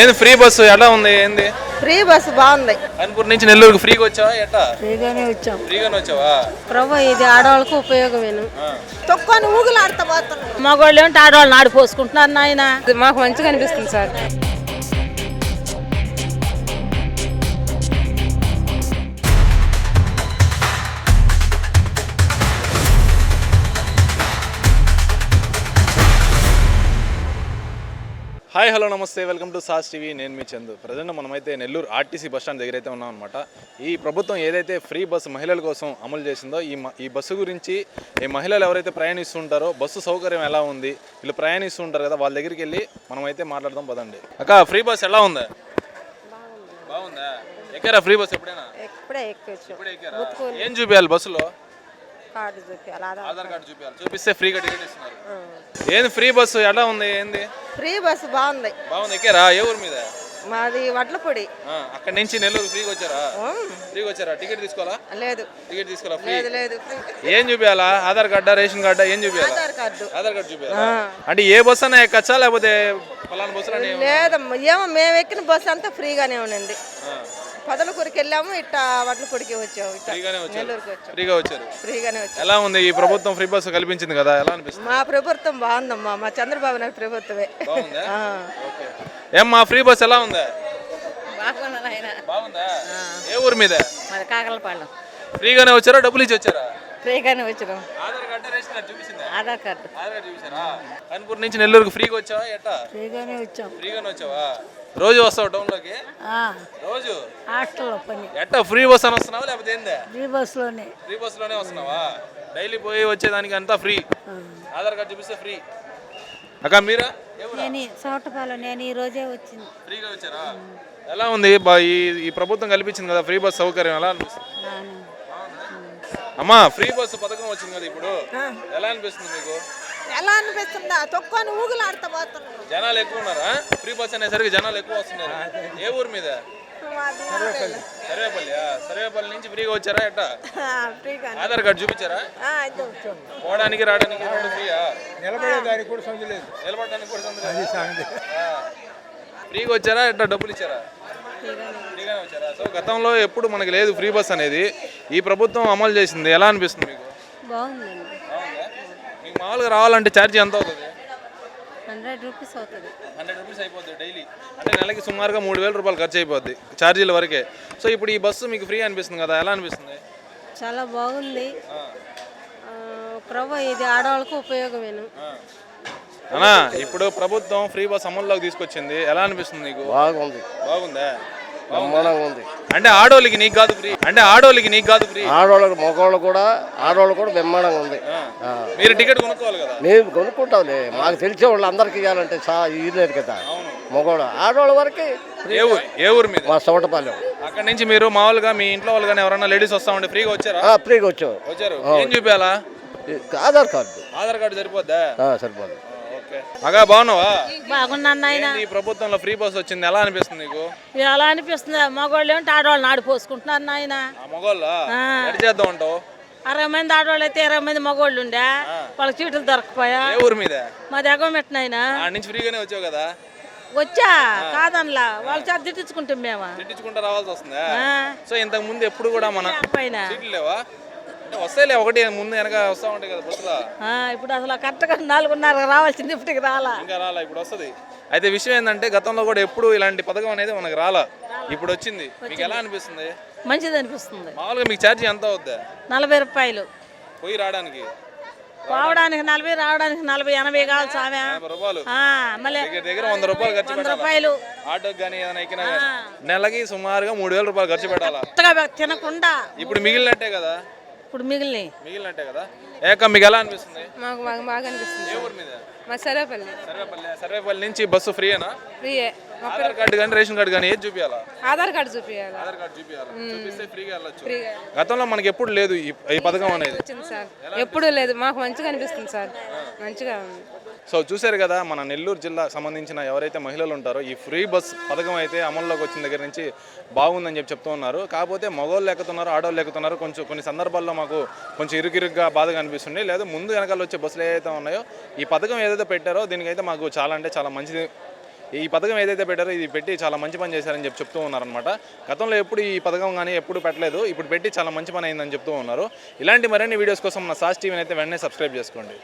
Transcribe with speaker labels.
Speaker 1: ఏంది free bus? ఎలా ఉంది? ఏంది?
Speaker 2: ఫ్రీ బస్సు బాగుంది.
Speaker 1: అనంతపురం నుంచి నెల్లూరుకి ఫ్రీగా వచ్చావా? ఎట్టా?
Speaker 2: ఫ్రీగానే వచ్చాం.
Speaker 1: ఫ్రీగానే వచ్చావా?
Speaker 2: ప్రభు ఇది ఆడవాళ్ళకు ఉపయోగమేను. తొక్కొని ఊగులాడుతా పోతున్నాం
Speaker 3: మగవాళ్ళు ఏమిటి ఆడవాళ్ళని ఆడిపోసుకుంటున్నారు నాయన.
Speaker 4: మాకు మంచిగా అనిపిస్తుంది సార్.
Speaker 1: హాయ్ హలో నమస్తే వెల్కమ్ టు సాస్ టీవీ. నేను మీ చందు. ప్రజెంట్ మనమైతే నెల్లూరు ఆర్టీసీ బస్ స్టాండ్ దగ్గర అయితే ఉన్నాం అనమాట ఈ ప్రభుత్వం ఏదైతే ఫ్రీ బస్సు మహిళల కోసం అమలు చేసిందో ఈ ఈ బస్సు గురించి ఈ మహిళలు ఎవరైతే ప్రయాణిస్తుంటారో బస్సు సౌకర్యం ఎలా ఉంది వీళ్ళు ప్రయాణిస్తుంటారు కదా వాళ్ళ దగ్గరికి వెళ్ళి మనమైతే మాట్లాడదాం పదండి. అక్క ఫ్రీ బస్ ఎలా ఉందా? బాగుందా? ఎక్కారా ఫ్రీ బస్ ఎప్పుడైనా? ఎప్పుడు ఎక్కారా? ఏం చూపించాలి బస్సులో?
Speaker 2: కార్డు చూపించాలి ఆధార్
Speaker 1: కార్డు. చూపించాలి చూపిస్తే ఫ్రీగా టికెట్ ఇస్తున్నారు. ఏంది ఫ్రీ బస్సు? ఎలా ఉంది? ఏంది?
Speaker 2: ఫ్రీ బస్సు బాగుంది.
Speaker 1: బాగుంది. ఎక్కారా? ఏ ఊరు మీద?
Speaker 2: మాది వడ్లపొడి.
Speaker 1: అక్కడి నుంచి నెల్లూరు ఫ్రీగా వచ్చారా? ఫ్రీగా వచ్చారా? టికెట్ తీసుకోవాలా?
Speaker 2: లేదు.
Speaker 1: టికెట్ తీసుకోవాలా?
Speaker 2: లేదు లేదు
Speaker 1: ఏం చూపించాలా ఆధార్ కార్డా రేషన్ కార్డా? ఏం చూపించాలా
Speaker 2: ఆధార్ కార్డు.
Speaker 1: ఆధార్ కార్డు చూపించాలా అంటే ఏ బస్ అన్నా ఎక్కచ్చా? లేకపోతే పలానా బస్సులో
Speaker 2: లేదమ్మా ఏమో మేము ఎక్కిన బస్సు అంతా ఫ్రీగానే ఉండింది. పదలకూరికి వెళ్ళాము ఇట్ట వడ్లపొడికి వచ్చాము ఇట్ట
Speaker 1: ఫ్రీగానే వచ్చారు.
Speaker 2: నెల్లూరుకి వచ్చాము.
Speaker 1: ఫ్రీగా వచ్చారు.
Speaker 2: ఫ్రీగానే వచ్చాము.
Speaker 1: ఎలా ఉంది ఈ ప్రభుత్వం ఫ్రీ బస్సు కల్పించింది కదా? ఎలా అనిపిస్తుంది?
Speaker 2: మా ప్రభుత్వం బాగుందమ్మా. మా చంద్రబాబు నాయుడు ప్రభుత్వమే.
Speaker 1: బాగుందా?
Speaker 2: ఆ.
Speaker 1: ఓకే. ఏం మా ఫ్రీ బస్ ఎలా ఉందా? బాగుందా ఏ ఊరు మీద?
Speaker 3: మరి కాకలపాలెం
Speaker 1: ఫ్రీగానే వచ్చారా? డబ్బులు ఇచ్చి వచ్చారా?
Speaker 3: ఫ్రీగానే వచ్చినాం.
Speaker 1: ఆధార్ కార్డు రేషన్ కార్డు చూపించిందా
Speaker 3: ఆధార్ కార్డు.
Speaker 1: ఆధార్ కార్డు నుంచి నెల్లూరుకి ఫ్రీగా వచ్చావా? ఎట్టా?
Speaker 2: ఫ్రీగానే వచ్చాం.
Speaker 1: ఫ్రీగానే వచ్చావా? రోజు వస్తావు టౌన్లోకి? రోజు?
Speaker 3: హాస్టల్లో పని.
Speaker 1: ఎట్టా ఫ్రీ బస్ అని వస్తున్నావా లేకపోతే ఏందే?
Speaker 3: ఫ్రీ బస్సులోనే.
Speaker 1: ఫ్రీ బస్సులోనే వస్తున్నావా? డైలీ పోయి వచ్చేదానికి అంతా ఫ్రీ. ఆధార్ కార్డు చూపిస్తే ఫ్రీ. అక్క మీరా?
Speaker 3: నేను చోటపాలెం నేను ఈ రోజే వచ్చింది.
Speaker 1: ఫ్రీగా వచ్చారా? ఎలా ఉంది? ఈ ప్రభుత్వం కల్పించింది కదా ఫ్రీ బస్ సౌకర్యం ఎలా అనిపిస్తుంది? అమ్మా ఫ్రీ బస్సు పథకం వచ్చింది కదా ఇప్పుడు. ఎలా అనిపిస్తుంది మీకు?
Speaker 2: ఎలా అనిపిస్తుందా? తొక్కొని ఊగులాడుతా పోతున్నాం
Speaker 1: జనాలు ఎక్కువ ఉన్నారా? ఫ్రీ బస్ అనేసరికి జనాలు ఎక్కువ వస్తున్నారు. ఏ ఊరు మీద? సర్వేపల్లి. సర్వేపల్లి నుంచి ఫ్రీగా వచ్చారా ఎట్టా?
Speaker 2: ఆ, ఫ్రీగా
Speaker 1: ఆధార్ కార్డు చూపించారా?
Speaker 2: ఆ, ఇది వచ్చాం.
Speaker 1: పోవడానికి రావడానికి రెండు ఫ్రీయా?
Speaker 5: నిలబడేదానికి కూడా సందు లేదు.
Speaker 1: నిలబడడానికి కూడా సందు లేదా? ఫ్రీగా వచ్చారా? ఎట్లా డబ్బులు ఇచ్చారా? సో గతంలో ఎప్పుడు మనకి లేదు ఫ్రీ బస్ అనేది. ఈ ప్రభుత్వం అమలు చేసింది. ఎలా అనిపిస్తుంది మీకు?
Speaker 3: బాగుందండి?
Speaker 1: మీకు మామూలుగా రావాలంటే ఛార్జ్ ఎంత అవుతుంది?
Speaker 3: హండ్రెడ్ రూపీస్ అవుతుంది.
Speaker 1: హండ్రెడ్ రూపీస్ అయిపోద్ది డైలీ. అంటే నెలకి సుమారుగా మూడు వేల రూపాయలు ఖర్చు అయిపోద్ది ఛార్జీల వరకే. సో ఇప్పుడు ఈ బస్సు మీకు ఫ్రీ అనిపిస్తుంది కదా ఎలా అనిపిస్తుంది?
Speaker 3: చాలా బాగుంది. ప్రభు ఇది ఆడవాళ్ళకు ఉపయోగమేను.
Speaker 1: అన్నా ఇప్పుడు ప్రభుత్వం ఫ్రీ బస్ అమల్లోకి తీసుకొచ్చింది. ఎలా అనిపిస్తుంది నీకు?
Speaker 5: బాగుంది.
Speaker 1: బాగుందా?
Speaker 5: బ్రహ్మాండంగా ఉంది.
Speaker 1: అంటే ఆడోళ్ళకి నీకు కాదు ఫ్రీ. అంటే ఆడోళ్ళకి నీకు కాదు ఫ్రీ.
Speaker 5: ఆడవాళ్ళకి మగవాళ్ళు కూడా ఆడవాళ్ళు కూడా బ్రహ్మాండంగా ఉంది. ఆ.
Speaker 1: మీరు టికెట్ కొనుక్కోవాలి కదా?
Speaker 5: మేము కొనుక్కుంటాంలే. మాకు తెలిసే వాళ్ళు అందరికి ఇవ్వాలంటే చా ఇయలేరు కదా. మగవాడు ఆడవాళ్ళ వరకు
Speaker 1: ఏ ఊరు? ఏ ఊరు మీద?
Speaker 5: మా సోటపాలెం
Speaker 1: అక్కడ నుంచి మీరు మామూలుగా మీ ఇంట్లో వాళ్ళు కానీ ఎవరైనా లేడీస్ వస్తా ఉంటే ఫ్రీగా వచ్చారా?
Speaker 5: ఆ, ఫ్రీగా వచ్చావు
Speaker 1: వచ్చారు. ఏం చూపించాలా
Speaker 5: ఈ ఆధార్ కార్డు.
Speaker 1: ఆధార్ కార్డు సరిపోద్దా?
Speaker 5: ఆ, సరిపోదు
Speaker 1: అగా బాగున్నావా?
Speaker 3: బాగున్నాను నాయన.
Speaker 1: ఈ ప్రభుత్వంలో ఫ్రీ బస్ వచ్చింది? ఎలా అనిపిస్తుంది నీకు?
Speaker 3: ఎలా అనిపిస్తుంది? మగవాళ్ళు ఏమిటి ఆడవాళ్ళని ఆడిపోసుకుంటున్నారు నాయన.
Speaker 1: ఆ మగోళ్ళ ఎడ చేద్దాం అంటావు?
Speaker 3: అరవై మంది ఆడవాళ్ళు అయితే ఇరవై మంది మగవాళ్ళు ఉండే. వాళ్ళకి చీటలు దొరకపోయా
Speaker 1: ఊరు మీద?
Speaker 3: మా దగ్గర పెట్టినాయన
Speaker 1: నుంచి ఫ్రీగానే వచ్చావు కదా?
Speaker 3: వచ్చా? కాదనలా. వాళ్ళ చేత తిట్టించుకుంటాం మేము.
Speaker 1: తిట్టించుకుంటా రావాల్సి వస్తుందా. సో ఇంతకు ముందు ఎప్పుడు కూడా మన
Speaker 3: పైన
Speaker 1: వస్తాయిలే ఒకటి ముందు వెనక వస్తా ఉంటాయి కదా బస్సులో.
Speaker 3: ఆ, ఇప్పుడు అసలు కరెక్ట్గా నాలుగున్నర రావాల్సింది ఇప్పటికి రాలా.
Speaker 1: ఇంకా రాలా ఇప్పుడు వస్తుంది. అయితే విషయం ఏంటంటే గతంలో కూడా ఎప్పుడు ఇలాంటి పథకం అనేది మనకు రాలా. ఇప్పుడు వచ్చింది. మీకు ఎలా అనిపిస్తుంది?
Speaker 3: మంచిది అనిపిస్తుంది.
Speaker 1: మామూలుగా మీకు ఛార్జీ ఎంత అవుద్దా?
Speaker 3: నలభై రూపాయలు.
Speaker 1: పోయి రావడానికి.
Speaker 3: పోవడానికి నలభై రావడానికి నలభై ఎనభై కావాలి
Speaker 1: యాభై రూపాయలు.
Speaker 3: ఆ, మళ్ళీ
Speaker 1: దగ్గర దగ్గర వంద రూపాయలు ఖర్చు
Speaker 3: వంద
Speaker 1: పెట్టాలి?
Speaker 3: రూపాయలు.
Speaker 1: ఆటోకి కానీ ఏదైనా ఎక్కినా కానీ నెలకి సుమారుగా మూడు వేల రూపాయలు ఖర్చు పెట్టాలా?
Speaker 3: కొత్తగా తినకుండా.
Speaker 1: ఇప్పుడు మిగిలినట్టే కదా.
Speaker 3: ఇప్పుడు మిగిలినాయి.
Speaker 1: మిగిలినట్టే కదా? ఏక మీకు ఎలా అనిపిస్తుంది?
Speaker 4: మాకు మాకు బాగా అనిపిస్తుంది.
Speaker 1: ఏ ఊరు మీద?
Speaker 4: మా సరేపల్లి
Speaker 1: సర్వేపల్లి సర్వేపల్లి నుంచి బస్సు ఫ్రీయేనా?
Speaker 4: ఫ్రీయే.
Speaker 1: ఆధార్ కార్డు కానీ రేషన్ కార్డు కానీ ఏది చూపించాలా
Speaker 4: ఆధార్ కార్డు చూపించాలి
Speaker 1: ఆధార్ కార్డు చూపించాలా చూపిస్తే ఫ్రీగా వెళ్ళొచ్చు. గతంలో మనకి ఎప్పుడు లేదు ఈ ఈ పథకం అనేది.
Speaker 4: వచ్చింది సార్. ఎప్పుడూ లేదు. మాకు మంచిగా అనిపిస్తుంది సార్. మంచిగా ఉంది.
Speaker 1: సో చూశారు కదా మన నెల్లూరు జిల్లా సంబంధించిన ఎవరైతే మహిళలు ఉంటారో ఈ ఫ్రీ బస్ పథకం అయితే అమల్లోకి వచ్చిన దగ్గర నుంచి బాగుందని చెప్పి చెప్తూ ఉన్నారు. కాకపోతే మగవాళ్ళు ఎక్కుతున్నారు ఆడవాళ్ళు ఎక్కుతున్నారు. కొంచెం కొన్ని సందర్భాల్లో మాకు కొంచెం ఇరుకిరుగ్గా బాధగా అనిపిస్తుంది లేదా ముందు వెనకాల వచ్చే బస్సులు ఏదైతే ఉన్నాయో ఈ పథకం ఏదైతే పెట్టారో దీనికైతే మాకు చాలా అంటే చాలా మంచిది. ఈ పథకం ఏదైతే పెట్టారో ఇది పెట్టి చాలా మంచి పని చేశారని చెప్పి చెప్తూ ఉన్నారనమాట గతంలో ఎప్పుడు ఈ పథకం కానీ ఎప్పుడు పెట్టలేదు ఇప్పుడు పెట్టి చాలా మంచి పని అయిందని చెప్తూ ఉన్నారు. ఇలాంటి మరిన్ని వీడియోస్ కోసం మన సాస్ టీవీని అయితే వెంటనే సబ్స్క్రైబ్ చేసుకోండి.